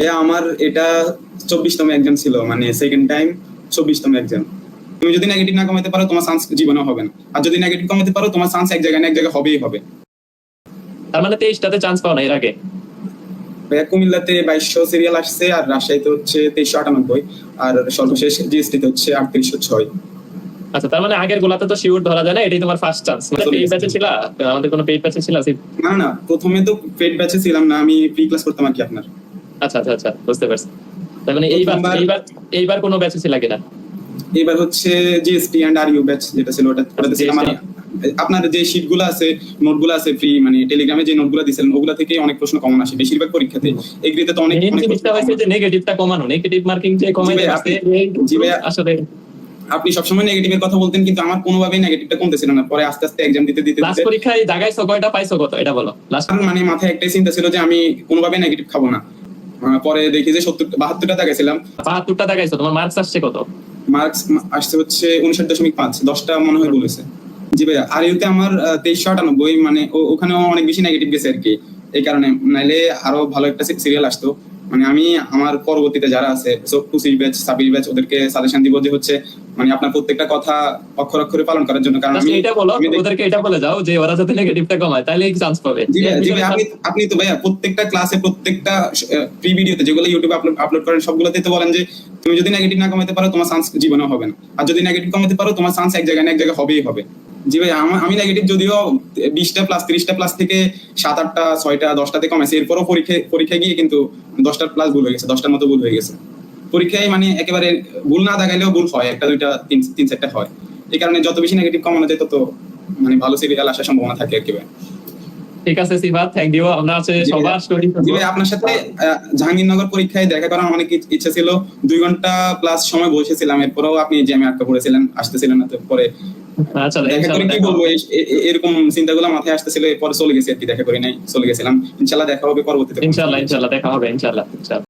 ভাইয়া আমার এটা চব্বিশতম এক্সাম ছিল মানে সেকেন্ড টাইম চব্বিশতম এক্সাম তুমি যদি নেগেটিভ না কমাতে পারো তোমার চান্স জীবনে হবে না। আর যদি নেগেটিভ কমাতে পারো তোমার চান্স এক জায়গায় না এক জায়গায় হবেই হবে। তার মানে তেইশটাতে চান্স পাও না এর আগে? ভাইয়া কুমিল্লাতে বাইশশো সিরিয়াল আসছে আর রাজশাহীতে হচ্ছে তেইশশো আটানব্বই আর সর্বশেষ জিএসটিতে হচ্ছে আটত্রিশশো ছয়। আচ্ছা তার মানে আগের গোলাতে তো শিওর ধরা যায় না এটাই তোমার ফার্স্ট চান্স মানে পেইড ব্যাচে ছিল? আমাদের কোনো পেইড ব্যাচে ছিল না না প্রথমে তো পেড ব্যাচে ছিলাম না আমি প্রি ক্লাস করতাম আর কি আপনার। আচ্ছা আচ্ছা আচ্ছা বুঝতে পারছি। তার মানে এইবার এইবার এইবার কোনো ব্যাচে ছিল কিনা এবার হচ্ছে GST and R U batch যেটা ছিল ওটা ওটাতে আপনার যে আছে আছে ফ্রি মানে টেলিগ্রামে যে ওগুলা থেকে অনেক প্রশ্ন কমন আসে বেশিরভাগ পরীক্ষাতে। এগ্রিতে তো অনেক অনেক জিনিসটা হয়েছে যে নেগেটিভটা কমানো। নেগেটিভ মার্কিং যে যাচ্ছে জি ভাই, আসলে আপনি সবসময় নেগেটিভের কথা বলতেন কিন্তু আমার কোনোভাবেই নেগেটিভটা কমতেছিল না। পরে আস্তে আস্তে এক্সাম দিতে দিতে লাস্ট পরীক্ষায় দাগাইছো কয়টা পাইছো কত? এটা বলো। লাস্ট মানে মাথায় একটাই চিন্তা ছিল যে আমি কোনোভাবে নেগেটিভ খাব না। পরে দেখি যে সত্তর বাহাত্তরটা দেখাইছিলাম। বাহাত্তরটা দেখাইছো তোমার মার্কস আসছে কত? মার্কস আসছে হচ্ছে উনষাট দশমিক পাঁচ দশটা মনে হয় বলেছে জি ভাইয়া আর ইউতে আমার তেইশশো আটানব্বই মানে ওখানে ওখানেও অনেক বেশি নেগেটিভ গেছে আর কি এই কারণে নাইলে আরও ভালো একটা সিরিয়াল আসতো। মানে আমি আমার পরবর্তীতে যারা আছে পঁচিশ ব্যাচ ছাব্বিশ ব্যাচ ওদেরকে সাজেশন দিব যে হচ্ছে মানে আপনার প্রত্যেকটা কথা অক্ষর অক্ষরে পালন করার জন্য। কারণ আমি এটা বলো ওদেরকে এটা বলে যাও যে ওরা যাতে নেগেটিভটা কমায় তাহলে চান্স পাবে। জি ভাইয়া, জি আপনি আপনি তো ভাইয়া প্রত্যেকটা ক্লাসে প্রত্যেকটা প্রি ভিডিওতে যেগুলো ইউটিউবে আপলোড আপলোড করেন সবগুলোতে তো বলেন যে তুমি যদি নেগেটিভ না কমাতে পারো তোমার চান্স জীবনে হবে না। আর যদি নেগেটিভ কমাতে পারো তোমার চান্স এক জায়গায় না এক জায়গায় হবেই হবে। জি ভাই আমি নেগেটিভ যদিও বিশটা প্লাস তিরিশটা প্লাস থেকে সাত আটটা ছয়টা দশটাতে কমেছে এরপরও পরীক্ষা পরীক্ষায় গিয়ে কিন্তু দশটার প্লাস ভুল হয়ে গেছে দশটার মতো ভুল হয়ে গেছে। পরীক্ষায় মানে একেবারে ভুল না দেখাইলেও ভুল হয় একটা দুইটা তিন তিন চারটা হয়। এই কারণে যত বেশি নেগেটিভ কমানো যায় তত মানে ভালো সিরিয়াল আসার সম্ভাবনা থাকে ঠিক আছে থ্যাংক ইউ আমরা আছে সবার স্টোরি জি আপনার সাথে জাহাঙ্গীরনগর পরীক্ষায় দেখা করার অনেক ইচ্ছা ছিল। দুই ঘণ্টা প্লাস সময় বসেছিলাম এরপরেও আপনি জ্যামে আটকা পড়েছিলেন আসতেছিলেন না পরে দেখা করে কি বলব এরকম চিন্তাগুলো মাথায় আসতেছিল এরপরে চলে গেছি আর কি দেখা করি নাই চলে গেছিলাম। ইনশাল্লাহ দেখা হবে পরবর্তীতে। ইনশাল্লাহ ইনশাল্লাহ দেখা হবে ইনশাল্লাহ ইনশাআল্লাহ।